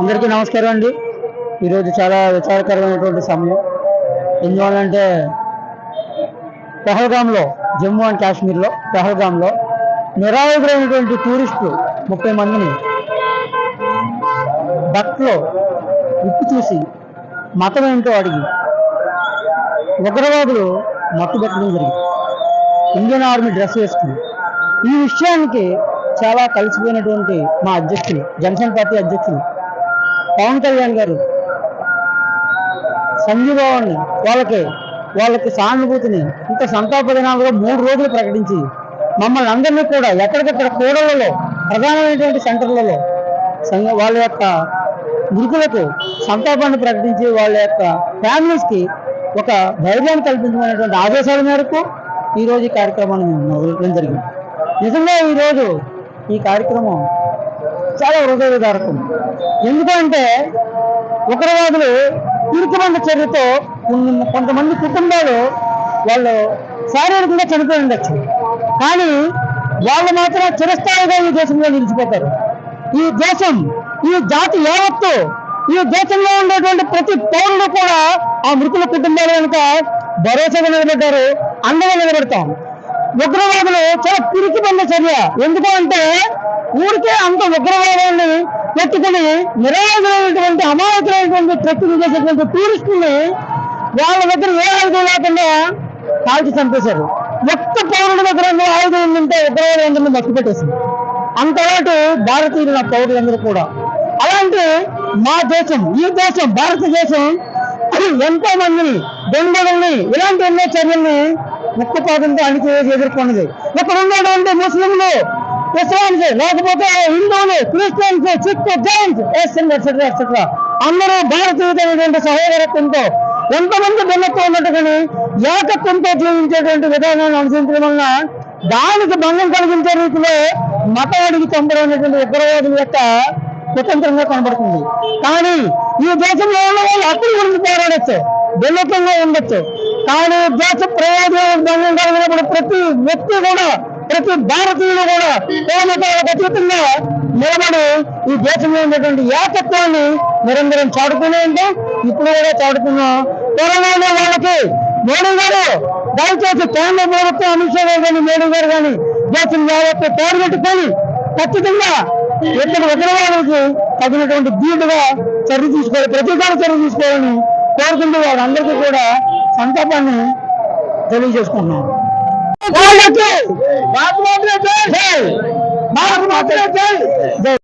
అందరికీ నమస్కారం అండి. ఈరోజు చాలా విచారకరమైనటువంటి సమయం. ఎందువల్లంటే పెహల్గాంలో జమ్మూ అండ్ కాశ్మీర్లో పెహల్గాంలో నిరాయుడైనటువంటి టూరిస్టులు ముప్పై మందిని బట్లో ఉప్పు చూసి మతం ఏంటో అడిగి ఉగ్రవాదులు మత్తు పెట్టడం జరిగింది. ఇండియన్ ఆర్మీ డ్రెస్ వేసుకుని ఈ విషయానికి చాలా కలిసిపోయినటువంటి మా అధ్యక్షులు జనసేన పార్టీ అధ్యక్షులు పవన్ కళ్యాణ్ గారు సంజీవాన్ని వాళ్ళకి వాళ్ళకి సానుభూతిని ఇంత సంతాప దినాలుగా మూడు రోజులు ప్రకటించి మమ్మల్ని అందరినీ కూడా ఎక్కడికక్కడ కూడలలో ప్రధానమైనటువంటి సెంటర్లలో సంఘ వాళ్ళ యొక్క మృతులకు సంతాపాన్ని ప్రకటించి వాళ్ళ యొక్క ఫ్యామిలీస్కి ఒక ధైర్యాన్ని కల్పించమైనటువంటి ఆదేశాల మేరకు ఈరోజు ఈ కార్యక్రమాన్ని మేము జరిగింది. నిజంగా ఈరోజు ఈ కార్యక్రమం చాలా హృదయదారకం ఎందుకంటే ఉగ్రవాదులు తీర్పుమంది చర్యతో కొన్ని- కొంతమంది కుటుంబాలు వాళ్ళు శారీరకంగా చనిపోయి ఉండొచ్చు. కానీ వాళ్ళు మాత్రం చిరస్థాయిగా ఈ దేశంలో నిలిచిపోతారు. ఈ దేశం ఈ జాతి యావత్తు ఈ దేశంలో ఉండేటువంటి ప్రతి పౌరుడు కూడా ఆ మృతుల కుటుంబాల వెనుక భరోసాగా నిలబడ్డారు అండగా నిలబడతాం ఉగ్రవాదులు చాలా పిరికి పడిన చర్య. ఎందుకు అంటే ఊరికే అంత ఉగ్రవాదాన్ని పెట్టుకుని నిరాయుధమైనటువంటి అమాయకులైనటువంటి ట్రెక్కింగ్ చేసేటువంటి టూరిస్టుల్ని వాళ్ళ దగ్గర ఏ ఆయుధం లేకుండా కాల్చి చంపేశారు. ఒక్క పౌరుడి దగ్గర ఆయుధం ఉంటే ఉగ్రవాదులందరినీ మట్టి పెట్టేసింది అంతవాటు భారతీయులు నా పౌరులందరూ కూడా. అలాంటి మా దేశం ఈ దేశం భారతదేశం ఎంతో మందిని దొంగలని ఇలాంటి ఎన్నో చర్యల్ని ముక్కుపాదంతో అణిచి ఎదుర్కొన్నది. ఇక్కడ అంటే ముస్లింలు క్రిస్టియన్స్ లేకపోతే హిందువులు Christians Sikh Jains etcetera etcetera అందరూ భారతీయులైనటువంటి సహోదరత్వంతో ఎంతమంది భిన్నత్వం ఉన్నట్టుగాని ఏకత్వంతో జీవించేటువంటి విధానాన్ని అనుసరించడం వలన దానికి భంగం కలిగించే రీతిలో మతం అడిగి చంపడం అనేటువంటి ఉగ్రవాదుల యొక్క స్వతంత్రంగా కనబడుతుంది. కానీ ఈ దేశంలో ఉన్న వాళ్ళు హక్కుల గురించి పోరాడచ్చు భిన్నత్వంగా ఉండొచ్చు. కానీ దేశ ప్రయోజనం కలిగినప్పుడు ప్రతి వ్యక్తి కూడా ప్రతి భారతీయుడు కూడా ప్రేమతాలకు అతీతంగా నిలబడి ఈ దేశంలో ఉన్నటువంటి ఏకత్వాన్ని నిరంతరం చాటుతూనే ఉంటే ఇప్పుడు కూడా చాటుతున్నాం కరోనా వాళ్ళకి మోడీ గారు దయచేసి కేంద్ర ప్రభుత్వం అమిత్ షా గారు కానీ మోడీ గారు కానీ దేశం జాగ్రత్త తోడుపెట్టుకొని ఖచ్చితంగా ఇద్దరు ఉగ్రవాదులకు తగినటువంటి ధీటుగా చర్య తీసుకోవాలి ప్రతీకార చర్య తీసుకోవాలని కోరుకుంటూ వాళ్ళందరికీ కూడా సంతాపాన్ని తెలియజేసుకుంటున్నాను వాళ్ళకి భారత మాతృ జై! భారత మాతృ జై! జై